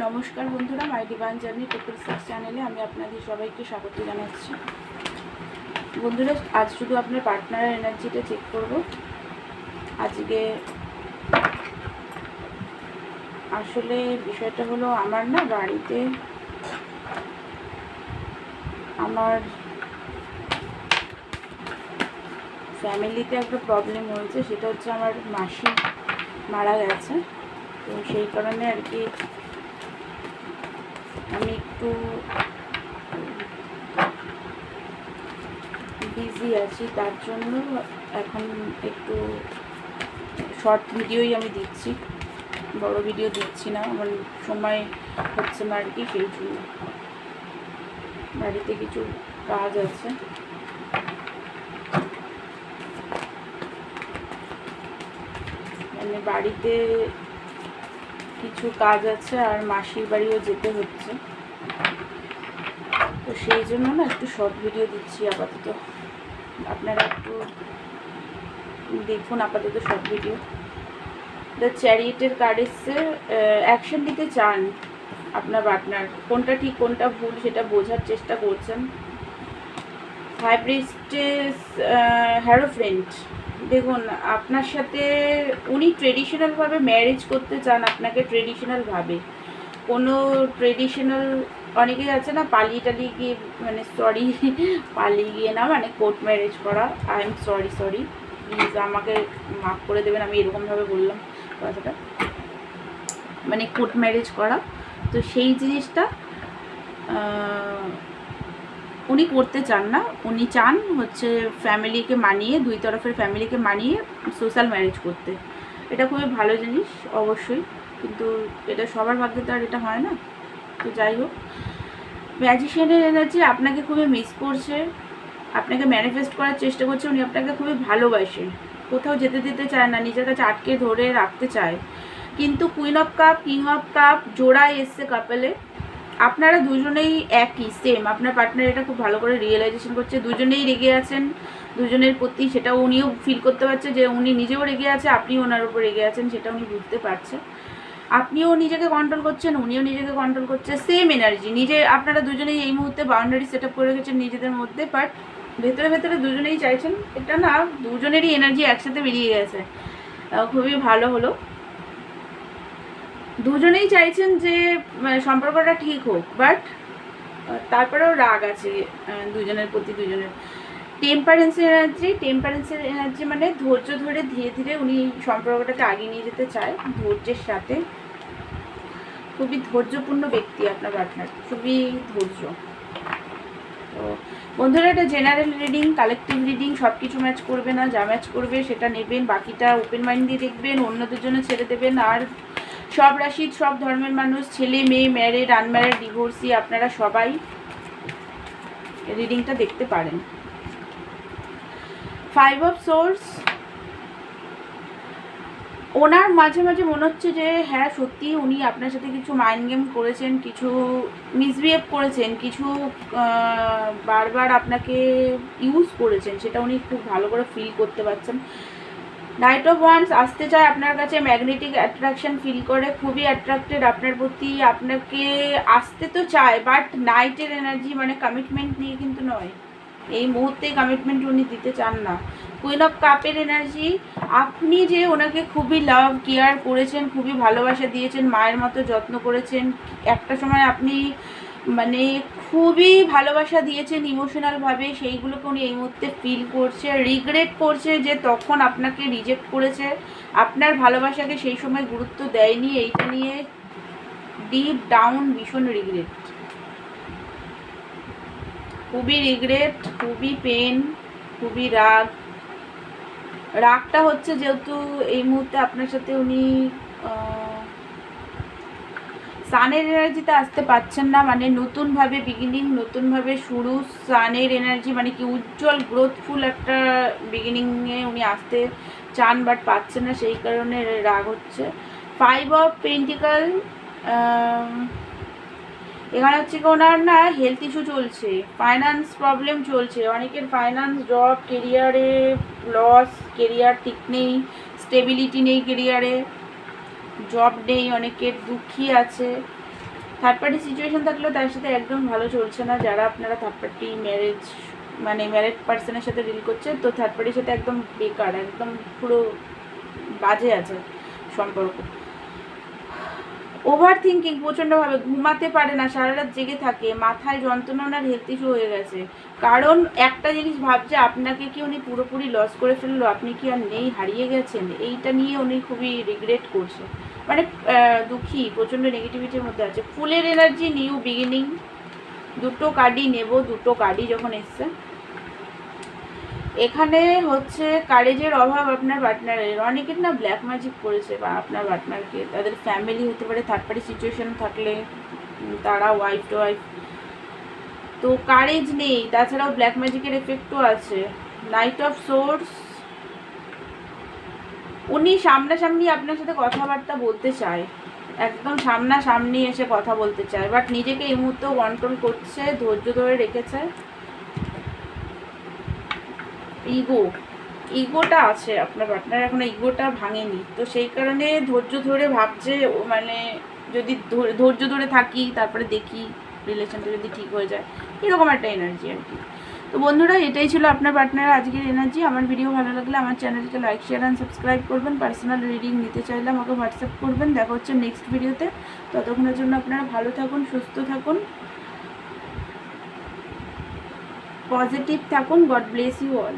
নমস্কার বন্ধুরা my divine journey টেপিল সিক্স চ্যানেলে আমি আপনাদের সবাইকে স্বাগত জানাচ্ছি। বন্ধুরা, আজ শুধু আপনার পার্টনারের এনার্জিটা চেক করব। আজকে আসলে বিষয়টা হলো আমার না বাড়িতে আমার ফ্যামিলিতে একটা প্রবলেম হয়েছে, সেটা হচ্ছে আমার মাসি মারা গেছে। তো সেই কারণে আর কি আমি একটু বিজি আছি, তার জন্য এখন একটু শর্ট ভিডিওই আমি দিচ্ছি। বড় ভিডিও দিচ্ছি না, আমার সময় হচ্ছে না আর কি, সেই জন্য। বাড়িতে কিছু কাজ আছে। মানে বাড়িতে কিছু কাজ আছে আর মাসির বাড়িও যেতে হচ্ছে। তো সেই জন্য না একটু শর্ট ভিডিও দিচ্ছি আপাতত। আপনারা একটু দেখুন আপাতত শর্ট ভিডিও দ্য চ্যারিয়েটের কার্ড এসছে অ্যাকশন নিতে চান আপনার পার্টনার কোনটা ঠিক, কোনটা ভুল সেটা বোঝার চেষ্টা করছেন। হাইব্রিস্টেস হ্যারো ফ্রেন্ড দেখুন, আপনার সাথে উনি ট্রেডিশনালভাবে ম্যারেজ করতে চান, আপনাকে ট্রেডিশনালভাবে কোনো ট্রেডিশনাল অনেকেই আছে না পালিয়ে টালিয়ে গিয়ে মানে সরি পালিয়ে গিয়ে না মানে কোর্ট ম্যারেজ করা। I am sorry sorry please আমাকে মাফ করে দেবেন, আমি এরকমভাবে বললাম কথাটা। মানে কোর্ট ম্যারেজ করা। তো সেই জিনিসটা উনি করতে চান না। উনি চান হচ্ছে ফ্যামিলিকে মানিয়ে, দুই তরফের ফ্যামিলিকে মানিয়ে সোশ্যাল ম্যারেজ করতে। এটা খুবই ভালো জিনিস, অবশ্যই। কিন্তু এটা সবার ভাগ্যে তো আর এটা হয় না। তো যাই হোক ম্যাজিশিয়ানের এনার্জি আপনাকে খুবই মিস করছে। আপনাকে ম্যানিফেস্ট করার চেষ্টা করছে। উনি আপনাকে খুবই ভালোবাসে। কোথাও যেতে দিতে চায় না, নিজের কাছে আটকে ধরে রাখতে চায়। কিন্তু queen of cup king of cup জোড়ায় এসছে কাপেলে আপনারা দুজনেই একই সেম আপনার পার্টনার এটা খুব ভালো করে রিয়েলাইজেশন করছে। দুজনেই রেগে আছেন, দুজনের প্রতি সেটা উনিও ফিল করতে পারছে যে উনি নিজেও রেগে আছে, আপনিও ওনার উপর রেগে আছেন, সেটা উনি বুঝতে পারছে। আপনিও নিজেকে কন্ট্রোল করছেন, উনিও নিজেকে কন্ট্রোল করছে। সেম এনার্জি নিজে, আপনারা দুজনেই এই মুহূর্তে বাউন্ডারি সেট আপ করে রেখেছেন নিজেদের মধ্যে বাট ভেতরে ভেতরে দুজনেই চাইছেন, এটা না, দুজনেরই এনার্জি একসাথে বেরিয়ে গেছে। খুবই ভালো হলো। দুজনেই চাইছেন যে সম্পর্কটা ঠিক হোক বাট তারপরেও রাগ আছে দুজনের প্রতি দুজনের। টেম্পারেন্সের এনার্জি টেম্পারেন্সের এনার্জি মানে ধৈর্য ধরে ধীরে ধীরে উনি সম্পর্কটাকে আগিয়ে নিয়ে যেতে চায়, ধৈর্যের সাথে। খুবই ধৈর্যপূর্ণ ব্যক্তি আপনার পার্টনার খুবই ধৈর্য। তো, বন্ধুরা, এটা জেনারেল রিডিং কালেকটিভ রিডিং সব কিছু ম্যাচ করবে না, যা ম্যাচ করবে সেটা নেবেন, বাকিটা ওপেন মাইন্ড দিয়ে দেখবেন, অন্যদের জন্য ছেড়ে দেবেন, আর সব রাশির, সব ধর্মের মানুষ, ছেলে, মেয়ে ম্যারেড আনম্যারেড ডিভোর্সি আপনারা সবাই রিডিংটা দেখতে পারেন। ফাইভ অফ সোর্স ওনার মাঝে মাঝে মনে হচ্ছে যে হ্যাঁ সত্যি উনি আপনার সাথে কিছু মাইন্ড গেম করেছেন, কিছু মিসবিহেভ করেছেন, কিছু বারবার আপনাকে ইউজ করেছেন, সেটা উনি খুব ভালো করে ফিল করতে পারছেন। নাইট আসতে চায় আপনার কাছে ম্যাগনেটিক অ্যাট্রাকশন ফিল করে, খুবই অ্যাট্রাক্টেড আপনার প্রতি, আপনাকে আসতে তো চায় বাট নাইটের এনার্জি মানে কমিটমেন্ট নিয়ে কিন্তু নয়। এই মুহূর্তে কমিটমেন্ট উনি দিতে চান না। কুইন অফ কাপের এনার্জি আপনি যে ওনাকে খুবই লাভ কেয়ার করেছেন, খুবই ভালোবাসা দিয়েছেন, মায়ের মতো যত্ন করেছেন, একটা সময় আপনি মানে খুবই ভালোবাসা দিয়েছেন ইমোশনালভাবে সেইগুলোকে উনি এই মুহূর্তে ফিল করছে রিগ্রেট করছে যে তখন আপনাকে রিজেক্ট করেছে। আপনার ভালোবাসাকে সেই সময় গুরুত্ব দেয়নি, এইটা নিয়ে ডিপ ডাউন ভীষণ রিগ্রেট খুবই রিগ্রেট খুবই পেন খুবই রাগ। রাগটা হচ্ছে যেহেতু এই মুহূর্তে আপনার সাথে উনি সানের এনার্জিতে আসতে পারছেন না মানে নতুনভাবে বিগিনিং নতুনভাবে শুরু সানের এনার্জি মানে কি উজ্জ্বল গ্রোথফুল একটা বিগিনিংয়ে উনি আসতে চান বাট পাচ্ছেন না, সেই কারণে রাগ হচ্ছে। ফাইভ অফ পেন্টিকাল এখানে হচ্ছে কি ওনার না হেলথ ইস্যু চলছে ফাইন্যান্স প্রবলেম চলছে, অনেকের ফাইন্যান্স জব কেরিয়ারে লস কেরিয়ার ঠিক নেই স্টেবিলিটি নেই কেরিয়ারে জব নেই, অনেকের দুঃখী আছে। থার্ড পার্টি সিচুয়েশন থাকলেও তার সাথে একদম ভালো চলছে না। যারা আপনারা থার্ড পার্টি ম্যারেজ মানে ম্যারেড পার্সনের সাথে ডিল করছেন তো থার্ড পার্টির সাথে একদম বেকার, একদম পুরো বাজে আছে সম্পর্ক। ওভার থিঙ্কিং প্রচণ্ডভাবে ঘুমাতে পারে না, সারা রাত জেগে থাকে, মাথায় যন্ত্রণা ওনার হেলথ ইস্যু হয়ে গেছে। কারণ একটা জিনিস ভাবছে, আপনাকে কি উনি পুরোপুরি লস করে ফেলল? আপনি কি আর নেই, হারিয়ে গেছেন? এইটা নিয়ে উনি খুবই রিগ্রেট করছে। মানে দুঃখী, প্রচণ্ড নেগেটিভিটির মধ্যে আছে। ফুলের এনার্জি নিউ বিগিনিং দুটো কার্ডই নেব, দুটো কার্ডই যখন এসছে। এখানে হচ্ছে কারেজের অভাব আপনার পার্টনারের অনেকের না ব্ল্যাক ম্যাজিক করেছে বা আপনার পার্টনারকে তাদের ফ্যামিলি হতে পারে থার্ড পার্টি সিচুয়েশন থাকলে তারা ওয়াইফ টু ওয়াইফ তো কারেজ নেই। তাছাড়াও ব্ল্যাক ম্যাজিকের এফেক্টও আছে। নাইট অফ সোর্স উনি সামনাসামনি আপনার সাথে কথাবার্তা বলতে চায়। একদম সামনাসামনি এসে কথা বলতে চায়। বাট নিজেকে এই মুহূর্তেও কন্ট্রোল করছে, ধৈর্য ধরে রেখেছে। ইগো ইগোটা আছে আপনার পার্টনার এখনও ইগোটা ভাঙেনি। তো সেই কারণে ধৈর্য ধরে ভাবছে মানে যদি ধৈর্য ধরে থাকি, তারপরে দেখি রিলেশনটা যদি ঠিক হয়ে যায়। এরকম একটা এনার্জি আর কি। তো বন্ধুরা, এটাই ছিল আপনার পার্টনার আজকের এনার্জি আমার ভিডিও ভালো লাগলে আমার চ্যানেলকে লাইক শেয়ার অ্যান্ড সাবস্ক্রাইব করবেন। পার্সোনাল রিডিং নিতে চাইলে আমাকে হোয়াটসঅ্যাপ করবেন। দেখা হচ্ছে নেক্সট ভিডিওতে ততক্ষণের জন্য আপনারা ভালো থাকুন, সুস্থ থাকুন। পজিটিভ থাকুন। God bless you all